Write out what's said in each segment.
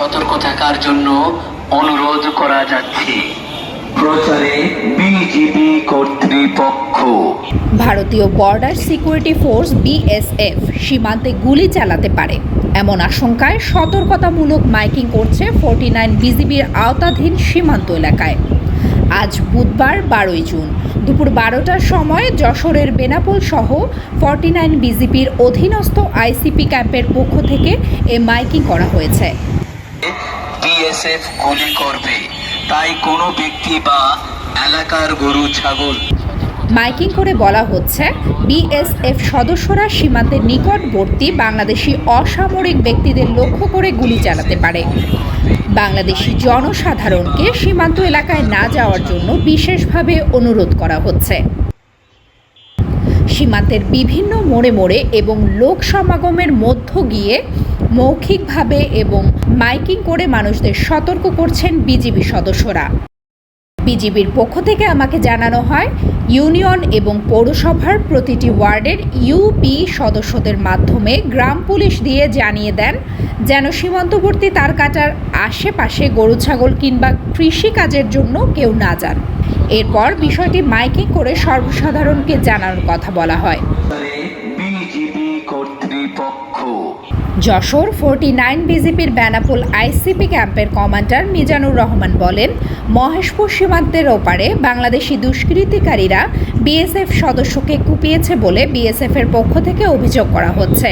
সতর্ক থাকার জন্য অনুরোধ করা যাচ্ছে। প্রচারে বিজিবি কর্তৃপক্ষ। ভারতীয় বর্ডার সিকিউরিটি ফোর্স বিএসএফ সীমান্তে গুলি চালাতে পারে। এমন আশঙ্কায় সতর্কতামূলক মাইকিং করছে ফোর্টি নাইন বিজিবির আওতাধীন সীমান্ত এলাকায়। আজ বুধবার বারোই জুন দুপুর বারোটার সময় যশোরের বেনাপোল সহ ফর্টি নাইন বিজিবির অধীনস্থ আইসিপি ক্যাম্পের পক্ষ থেকে এ মাইকিং করা হয়েছে। বিএসএফ গুলি করবে। তাই কোনো ব্যক্তি বা এলাকার গরু, ছাগল। মাইকিং করে বলা হচ্ছে, বিএসএফ সদস্যরা সীমান্তের নিকটবর্তী বাংলাদেশি অসামরিক ব্যক্তিদের লক্ষ্য করে গুলি চালাতে পারে। বাংলাদেশি জনসাধারণকে সীমান্ত এলাকায় না যাওয়ার জন্য বিশেষভাবে অনুরোধ করা হচ্ছে। সীমান্তের বিভিন্ন মোড়ে মোড়ে এবং লোক সমাগমের মধ্য গিয়ে মৌখিকভাবে এবং মাইকিং করে মানুষদের সতর্ক করছেন বিজিবি সদস্যরা। বিজিবির পক্ষ থেকে আমাকে জানানো হয়, ইউনিয়ন এবং পৌরসভার প্রতিটি ওয়ার্ডের ইউপি সদস্যদের মাধ্যমে গ্রাম পুলিশ দিয়ে জানিয়ে দেন, যেন সীমান্তবর্তী তার কাটার আশেপাশে গরু, ছাগল কিংবা কৃষি কাজের জন্য কেউ না যান। এরপর বিষয়টি মাইকিং করে সর্বসাধারণকে জানানোর কথা বলা হয়। কর্তৃপক্ষ যশোর ফোরটি নাইন বিজেপির বেনাপোল আইসিপি ক্যাম্পের কমান্ডার মিজানুর রহমান বলেন, মহেশপুর সীমান্তের ওপারে বাংলাদেশি দুষ্কৃতিকারীরা বিএসএফ সদস্যকে কুপিয়েছে বলে বিএসএফ এর পক্ষ থেকে অভিযোগ করা হচ্ছে।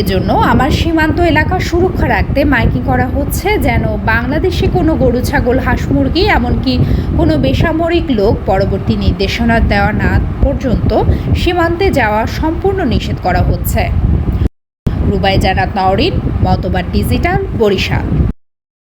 এজন্য আমার সীমান্ত এলাকা সুরক্ষা রাখতে মাইকিং করা হচ্ছে যেন বাংলাদেশি কোনো গরু, ছাগল, হাঁস, মুরগি, এমনকি কোনো বেসামরিক লোক পরবর্তী নির্দেশনা দেওয়া না পর্যন্ত সীমান্তে যাওয়া সম্পূর্ণ নিষেধ করা হচ্ছে। রুবাই তাওরিন মতবাদ ডিজিটাল বরিশাল।